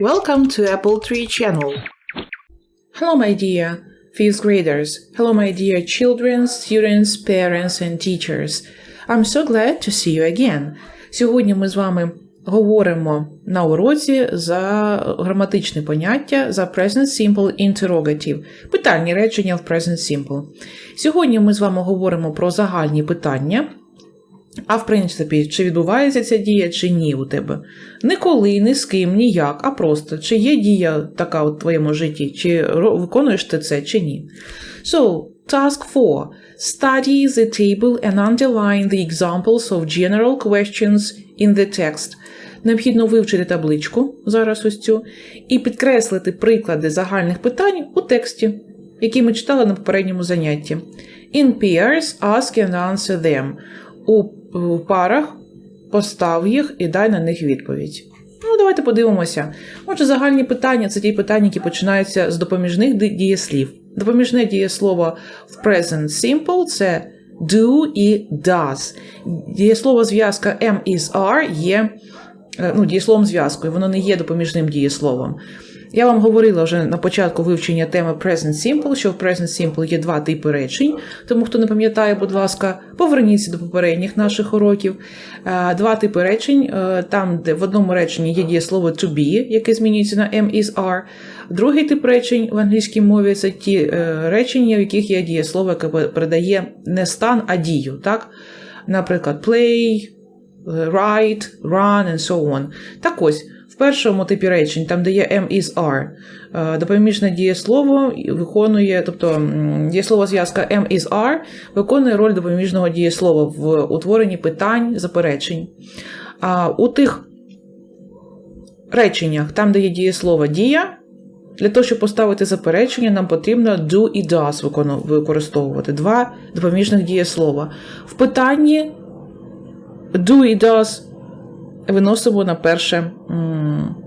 Welcome to Apple Tree Channel. Hello, my dear fifth graders. Hello, my dear children, students, parents and teachers. I'm so glad to see you again. Сьогодні ми з вами говоримо на уроці за граматичне поняття за present simple interrogative. Питальні речення в present simple. Сьогодні ми з вами говоримо про загальні питання. А в принципі, чи відбувається ця дія, чи ні у тебе? Ніколи, ні з ким, ніяк, а просто чи є дія така у твоєму житті, чи виконуєш ти це, чи ні. So, task 4. Study the table and underline the examples of general questions in the text. Необхідно вивчити табличку, зараз ось цю, і підкреслити приклади загальних питань у тексті, які ми читали на попередньому занятті. In pairs, ask and answer them. У парах постав їх і дай на них відповідь. Ну, давайте подивимося. Отже, загальні питання це ті питання, які починаються з допоміжних дієслів. Допоміжне дієслово в present simple це do і does. Дієслово зв'язка am is are є е, ну, дієсловом зв'язкою, воно не є допоміжним дієсловом. Я вам говорила вже на початку вивчення теми Present Simple, що в Present Simple є два типи речень. Тому хто не пам'ятає, будь ласка, поверніться до попередніх наших уроків. Е, Два типи речень, е, там, де в одному реченні є дієслово to be, яке змінюється на am is are. Другий тип речень в англійській мові це ті е, речення, в яких є дієслово, яке передає не стан, а дію. Так? Наприклад, play, write, run and so on. Так ось, першому типі речень, там де є am is are, допоміжне дієслово виконує, тобто дієслово зв'язка am is are виконує роль допоміжного дієслова в утворенні питань, заперечень. А у тих реченнях, там, де є дієслово дія, для того, щоб поставити заперечення, нам потрібно do і does використовувати. Два допоміжних дієслова. В питанні do і does виносимо на перше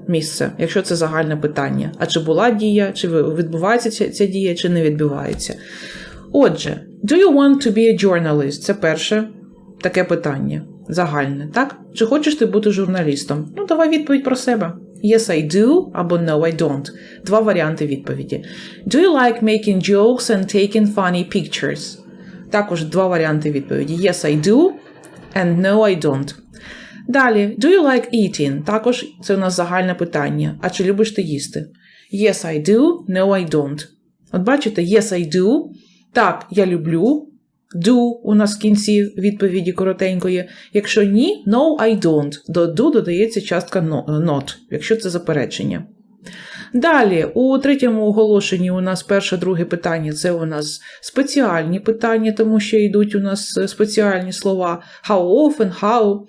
місце, якщо це загальне питання. А чи була дія, чи відбувається ця, ця дія, чи не відбувається. Отже, do you want to be a journalist? Це перше таке питання. Загальне, так? Чи хочеш ти бути журналістом? Ну, давай відповідь про себе. Yes, I do або No, I don't. Два варіанти відповіді. Do you like making jokes and taking funny pictures? Також два варіанти відповіді. Yes, I do and No, I don't. Далі, do you like eating? Також це у нас загальне питання. А чи любиш ти їсти? Yes, I do, no, I don't. От бачите, yes, I do. Так, я люблю. Do у нас в кінці відповіді коротенької. Якщо ні, no, I don't. До do додається частка not, якщо це заперечення. Далі, у третьому оголошенні у нас перше, друге питання це у нас спеціальні питання, тому що йдуть у нас е, спеціальні слова how often, how.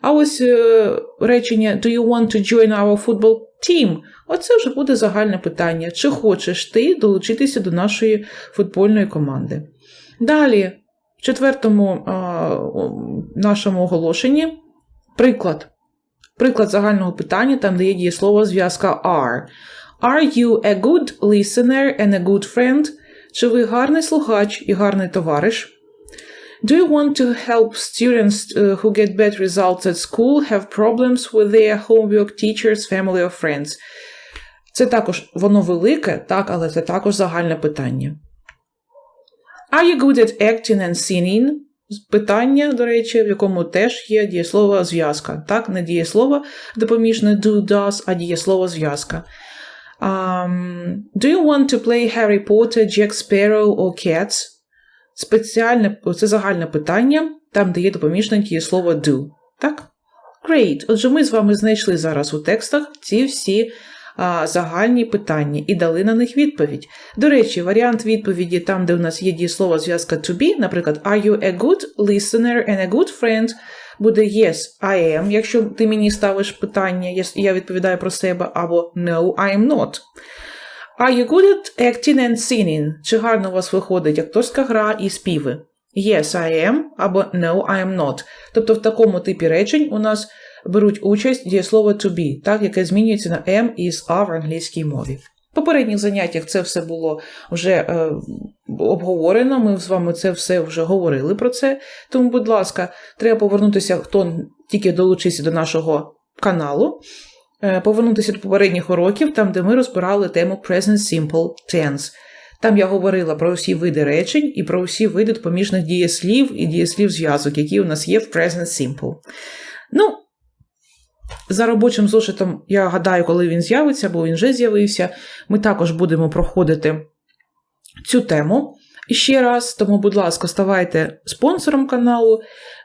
А ось е, речення Do you want to join our football team? Оце вже буде загальне питання. Чи хочеш ти долучитися до нашої футбольної команди? Далі, в четвертому а, нашому оголошенні приклад. Приклад загального питання, там де є дієслово зв'язка are. Are you a good listener and a good friend? Чи ви гарний слухач і гарний товариш? Do you want to help students uh, who get bad results at school have problems with their homework, teachers, family or friends? Це також воно велике, так, але це також загальне питання. Are you good at acting and singing? Питання, до речі, в якому теж є дієслово зв'язка. Так, не дієслово допоміжне do, does, а дієслово зв'язка. Um, do you want to play Harry Potter, Jack Sparrow or Cats? Спеціальне, це загальне питання, там, де є допоміжне дієслово do. Так? Great. Отже, ми з вами знайшли зараз у текстах ці всі а, загальні питання і дали на них відповідь. До речі, варіант відповіді там, де у нас є дієслово зв'язка to be, наприклад, Are you a good listener and a good friend? Буде yes, I am, якщо ти мені ставиш питання, я відповідаю про себе, або no, I am not. Are you good at acting and singing? Чи гарно у вас виходить акторська гра і співи? Yes, I am або No, I am not. Тобто в такому типі речень у нас беруть участь дієслово to be, так, яке змінюється на am, is, are в англійській мові. В попередніх заняттях це все було вже е, обговорено. Ми з вами це все вже говорили про це. Тому, будь ласка, треба повернутися, хто тільки долучився до нашого каналу. Е, повернутися до попередніх уроків, там, де ми розбирали тему Present Simple Tense. Там я говорила про усі види речень і про усі види допоміжних дієслів і дієслів зв'язок, які у нас є в Present Simple. Ну, за робочим зошитом, я гадаю, коли він з'явиться, бо він вже з'явився, ми також будемо проходити цю тему. І ще раз, тому, будь ласка, ставайте спонсором каналу,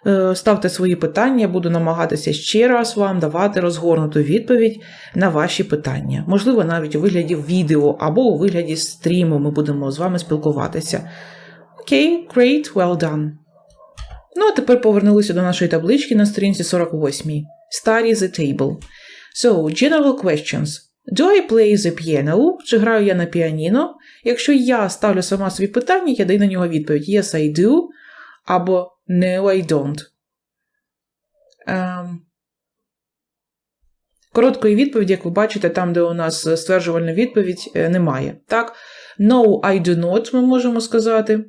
е, ставте свої питання, буду намагатися ще раз вам давати розгорнуту відповідь на ваші питання. Можливо, навіть у вигляді відео або у вигляді стріму ми будемо з вами спілкуватися. Окей, great, well done. Ну, а тепер повернулися до нашої таблички на сторінці 48. Study the table. So, general questions. Do I play the piano? Чи граю я на піаніно? Якщо я ставлю сама собі питання, я даю на нього відповідь Yes, I do або No, I don't. Ем, Короткої відповіді, як ви бачите, там, де у нас стверджувальна відповідь, е, немає. Так? No, I do not, ми можемо сказати.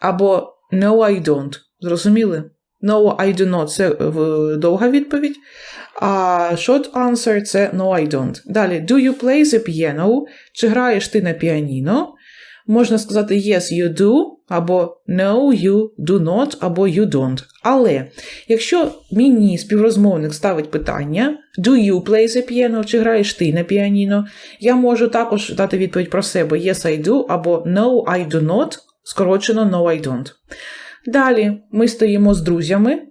Або No, I don't. Зрозуміли? No, I do not це е, довга відповідь. А short answer це No, I don't. Далі, do you play the piano? Чи граєш ти на піаніно? Можна сказати Yes, you do, або No, you do not, або you don't. Але якщо мені співрозмовник ставить питання Do you play the piano? Чи граєш ти на піаніно? Я можу також дати відповідь про себе Yes, I do, або No, I do not, скорочено No, I don't. Далі ми стоїмо з друзями,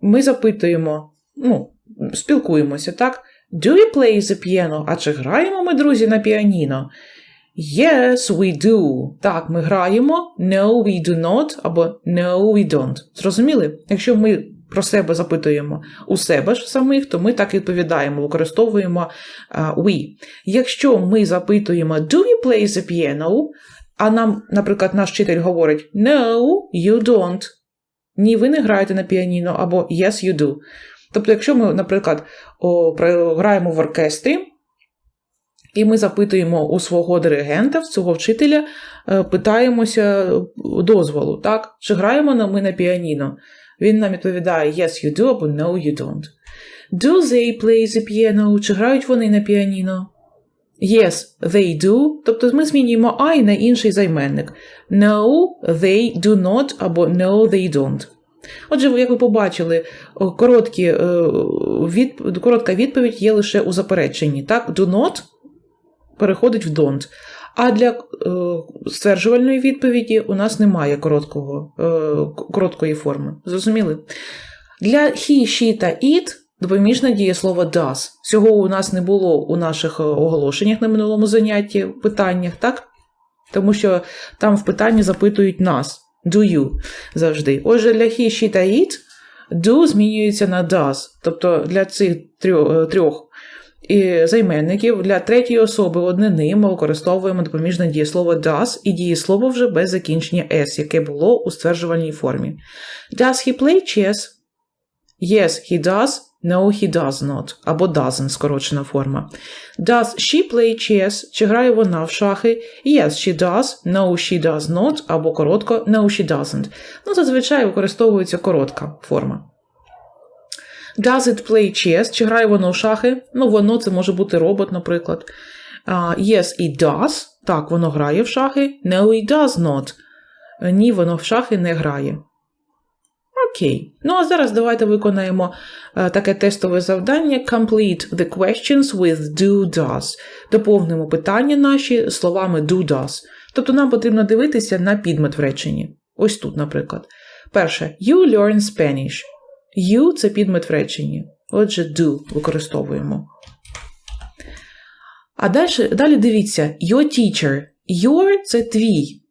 ми запитуємо, ну, спілкуємося, так? Do you play the piano? А чи граємо ми, друзі, на піаніно? Yes, we do. Так, ми граємо. No, we do not, або No, we don't. Зрозуміли? Якщо ми про себе запитуємо у себе ж самих, то ми так відповідаємо, використовуємо we. Якщо ми запитуємо Do you play the piano? А нам, наприклад, наш вчитель говорить No, you don't. Ні, ви не граєте на піаніно, або Yes, you do. Тобто, якщо ми, наприклад, граємо в оркестрі, і ми запитуємо у свого диригента, в цього вчителя, е, питаємося дозволу, так? Чи граємо ми на піаніно? Він нам відповідає Yes, you do, або No, you don't. Do they play the piano? Чи грають вони на піаніно? Yes, they do. Тобто ми змінюємо I на інший займенник. No, they do not, або No, they don't. Отже, як ви побачили, короткі, від, коротка відповідь є лише у запереченні. Так, do not переходить в don't. А для е, стверджувальної відповіді у нас немає короткого, е, короткої форми. Зрозуміли? Для he, she та it допоміжне дієслово does. Цього у нас не було у наших оголошеннях на минулому занятті, в питаннях, так? Тому що там в питанні запитують нас. Do you завжди. Отже, для he, she та it do змінюється на does. Тобто для цих трьох і займенників для третьої особи однини ми використовуємо допоміжне дієслово does і дієслово вже без закінчення s, яке було у стверджувальній формі. Does he play chess? Yes, he does. No, he does not. Або doesn't, скорочена форма. Does she play chess? Чи грає вона в шахи? Yes, she does. No, she does not. Або коротко No, she doesn't. Ну, зазвичай використовується коротка форма. Does it play chess? Чи грає воно в шахи? Ну, воно це може бути робот, наприклад. Uh, yes, it does. Так, воно грає в шахи. No, it does not. Ні, воно в шахи не грає. Окей. Ну, а зараз давайте виконаємо uh, таке тестове завдання. Complete the questions with do does. Доповнимо питання наші словами do does. Тобто нам потрібно дивитися на підмет в реченні. Ось тут, наприклад. Перше, you learn Spanish. You це підмет в реченні. Отже, do використовуємо. А далі, далі дивіться, your teacher. Your це твій.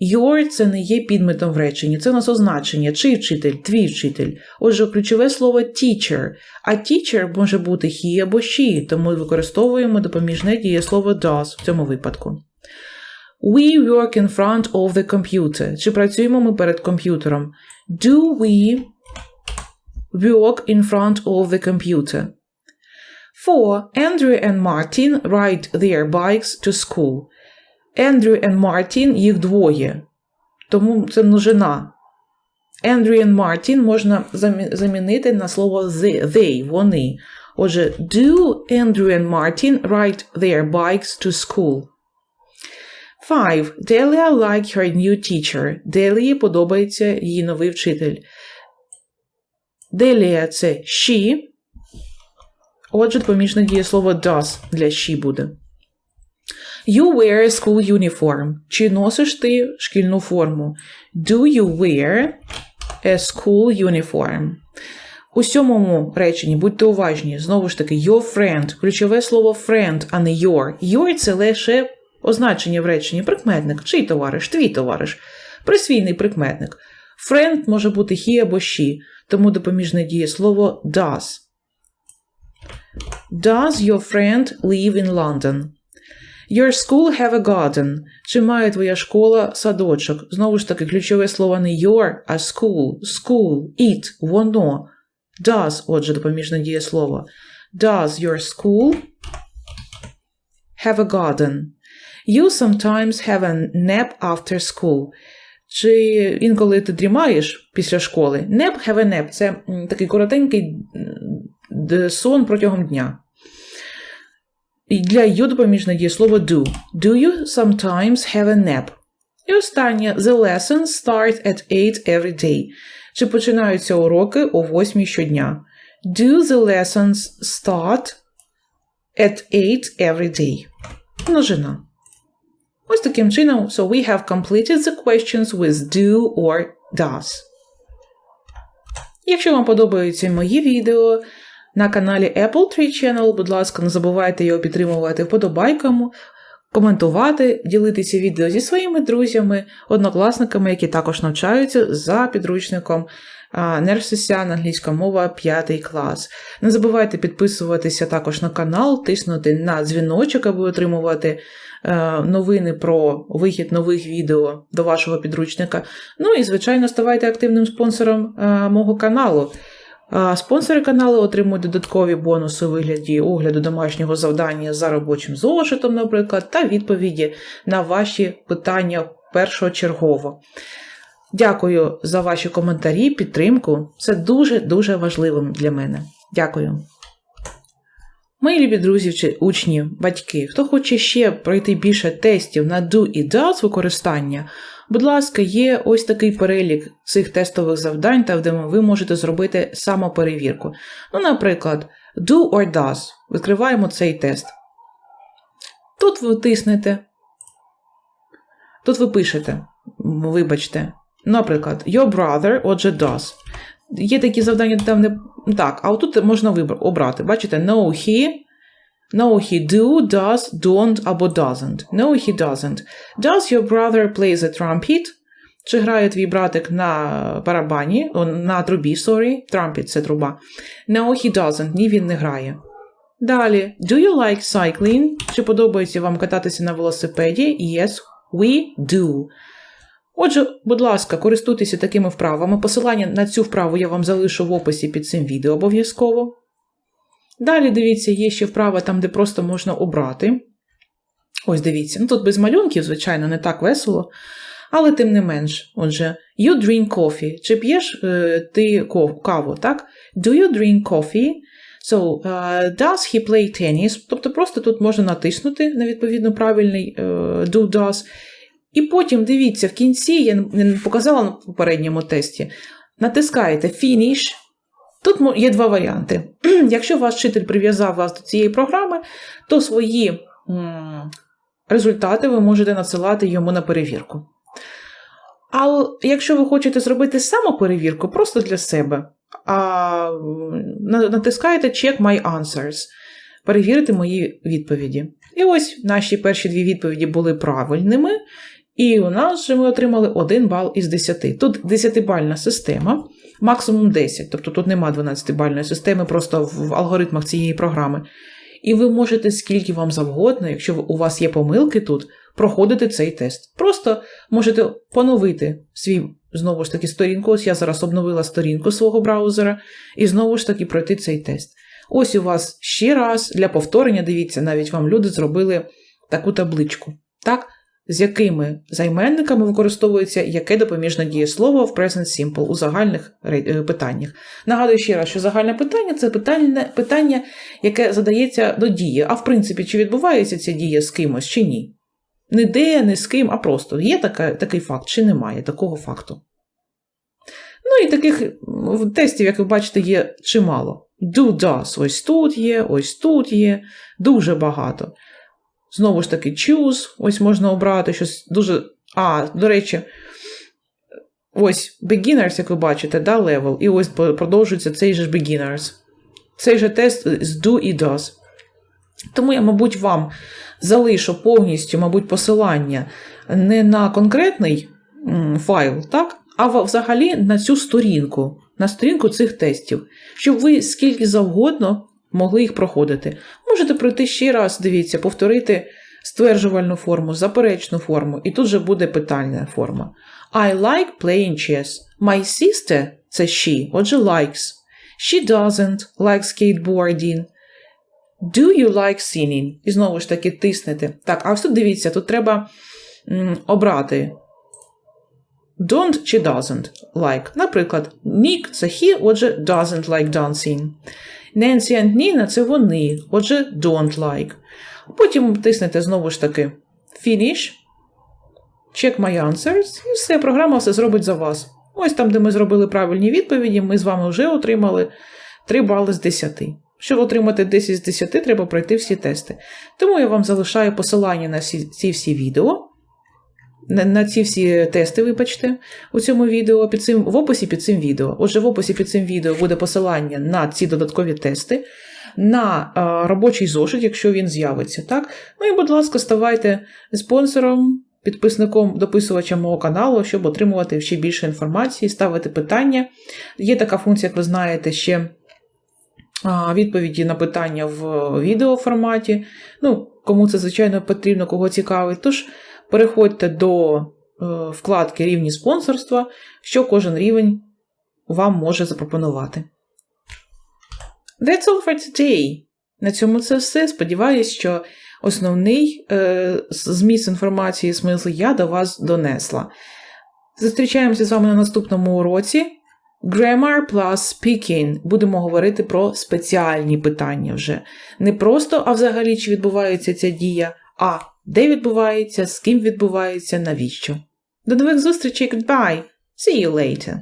Your це не є підметом в реченні. Це у нас означення. Чий вчитель? Твій вчитель. Отже, ключове слово teacher. А teacher може бути he або she, тому використовуємо допоміжне дієслово does в цьому випадку. We work in front of the computer. Чи працюємо ми перед комп'ютером? Do we work in front of the computer. 4. Andrew and Martin ride their bikes to school. Andrew and Martin їх двоє. Тому це множина. Andrew and Martin можна замінити на слово they, вони. Отже, do Andrew and Martin ride their bikes to school? Five. Delia like her new teacher. Делії подобається її новий вчитель. Делія це she. Отже, допоміжне дієслово does для she буде. You wear a school uniform. Чи носиш ти шкільну форму? Do you wear a school uniform? У сьомому реченні будьте уважні. Знову ж таки, your friend. Ключове слово friend, а не your. Your – це лише означення в реченні. Прикметник. Чий товариш? Твій товариш. Присвійний прикметник. Friend може бути he або she, тому допоміжне дієслово does. Does your friend live in London? Your school have a garden. Чи має твоя школа садочок? Знову ж таки, ключове слово не your, а school. School, it, воно. Does, отже, допоміжне дієслово. Does your school have a garden? You sometimes have a nap after school. Чи інколи ти дрімаєш після школи? Nap, have a nap – це такий коротенький сон протягом дня. Для you допоміжне дієслово do. Do you sometimes have a nap? І останнє. The lessons start at 8 every day. Чи починаються уроки о 8 щодня? Do the lessons start at 8 every day? Множина. Ось таким чином, so we have completed the questions with do or does. Якщо вам подобаються мої відео на каналі Apple Tree Channel, будь ласка, не забувайте його підтримувати вподобайками, коментувати, ділитися відео зі своїми друзями, однокласниками, які також навчаються за підручником а, англійська мова 5 клас. Не забувайте підписуватися також на канал, тиснути на дзвіночок, аби отримувати е, новини про вихід нових відео до вашого підручника. Ну і, звичайно, ставайте активним спонсором е, мого каналу. Спонсори каналу отримують додаткові бонуси у вигляді огляду домашнього завдання за робочим зошитом, наприклад, та відповіді на ваші питання першочергово. Дякую за ваші коментарі, підтримку. Це дуже-дуже важливим для мене. Дякую. Мої любі друзі, чи учні, батьки, хто хоче ще пройти більше тестів на do і does використання, будь ласка, є ось такий перелік цих тестових завдань, та де ви можете зробити самоперевірку. Ну, наприклад, do or does. Відкриваємо цей тест. Тут ви тиснете. Тут ви пишете, вибачте, наприклад, your brother, отже, does. Є такі завдання, там не так, а отут можна вибр... обрати. Бачите, no he, no he do, does, don't або doesn't. No, he doesn't. Does your brother play the trumpet? Чи грає твій братик на барабані, на трубі, sorry, trumpet – це труба. No, he doesn't. Ні, він не грає. Далі. Do you like cycling? Чи подобається вам кататися на велосипеді? Yes, we do. Отже, будь ласка, користуйтеся такими вправами. Посилання на цю вправу я вам залишу в описі під цим відео обов'язково. Далі, дивіться, є ще вправа там, де просто можна обрати. Ось дивіться. Ну тут без малюнків, звичайно, не так весело. Але тим не менш, отже, you drink coffee. Чи п'єш е, ти каву, так? Do you drink coffee? So, uh, does he play tennis? Тобто просто тут можна натиснути на відповідно правильний е, do does. І потім дивіться, в кінці, я не показала на попередньому тесті, натискаєте Finish. Тут є два варіанти. Якщо ваш вчитель прив'язав вас до цієї програми, то свої результати ви можете надсилати йому на перевірку. А якщо ви хочете зробити самоперевірку просто для себе, а, натискаєте Check My Answers, перевірити мої відповіді. І ось наші перші дві відповіді були правильними, і у нас же ми отримали 1 бал із 10. Тут 10-бальна система, максимум 10, тобто тут нема 12-бальної системи, просто в алгоритмах цієї програми. І ви можете скільки вам завгодно, якщо у вас є помилки тут, проходити цей тест. Просто можете поновити свій знову ж таки сторінку. Ось я зараз обновила сторінку свого браузера, і знову ж таки пройти цей тест. Ось у вас ще раз для повторення, дивіться, навіть вам люди зробили таку табличку. Так, з якими займенниками використовується яке допоміжне дієслово в Present Simple у загальних е, питаннях. Нагадую ще раз, що загальне питання це питання, питання, яке задається до дії. А в принципі, чи відбувається ця дія з кимось, чи ні? Не де, не з ким, а просто є така, такий факт, чи немає такого факту. Ну і таких тестів, як ви бачите, є чимало. Do, does, ось тут є, ось тут є, дуже багато. Знову ж таки, choose, ось можна обрати щось дуже. А, до речі, ось beginners, як ви бачите, да, level, і ось продовжується цей же beginners. Цей же тест з do і does. Тому я, мабуть, вам залишу повністю, мабуть, посилання не на конкретний файл, так? а взагалі на цю сторінку, на сторінку цих тестів, щоб ви скільки завгодно могли їх проходити. Можете пройти ще раз, дивіться, повторити стверджувальну форму, заперечну форму, і тут же буде питальна форма. I like playing chess. My sister це she, отже, likes. She doesn't like skateboarding. Do you like singing? І знову ж таки тиснете. Так, а ось тут дивіться, тут треба м, обрати don't чи doesn't like. Наприклад, Nick – це he, отже, doesn't like dancing. Nancy and Nina – це вони, отже, don't like. Потім тиснете знову ж таки finish, check my answers, і все, програма все зробить за вас. Ось там, де ми зробили правильні відповіді, ми з вами вже отримали 3 бали з 10. Щоб отримати 10 з 10, треба пройти всі тести. Тому я вам залишаю посилання на ці всі відео, на, ці всі тести, вибачте, у цьому відео, під цим, в описі під цим відео. Отже, в описі під цим відео буде посилання на ці додаткові тести, на а, робочий зошит, якщо він з'явиться. Так? Ну і, будь ласка, ставайте спонсором, підписником, дописувачем мого каналу, щоб отримувати ще більше інформації, ставити питання. Є така функція, як ви знаєте, ще відповіді на питання в відеоформаті. Ну, кому це, звичайно, потрібно, кого цікавить. Тож переходьте до е, вкладки рівні спонсорства, що кожен рівень вам може запропонувати. That's all for today. На цьому це все. Сподіваюсь, що основний е, зміст інформації, смисл я до вас донесла. Зустрічаємося з вами на наступному уроці. Grammar plus speaking. Будемо говорити про спеціальні питання вже. Не просто, а взагалі, чи відбувається ця дія, а де відбувається, з ким відбувається, навіщо. До нових зустрічей, goodbye! See you later!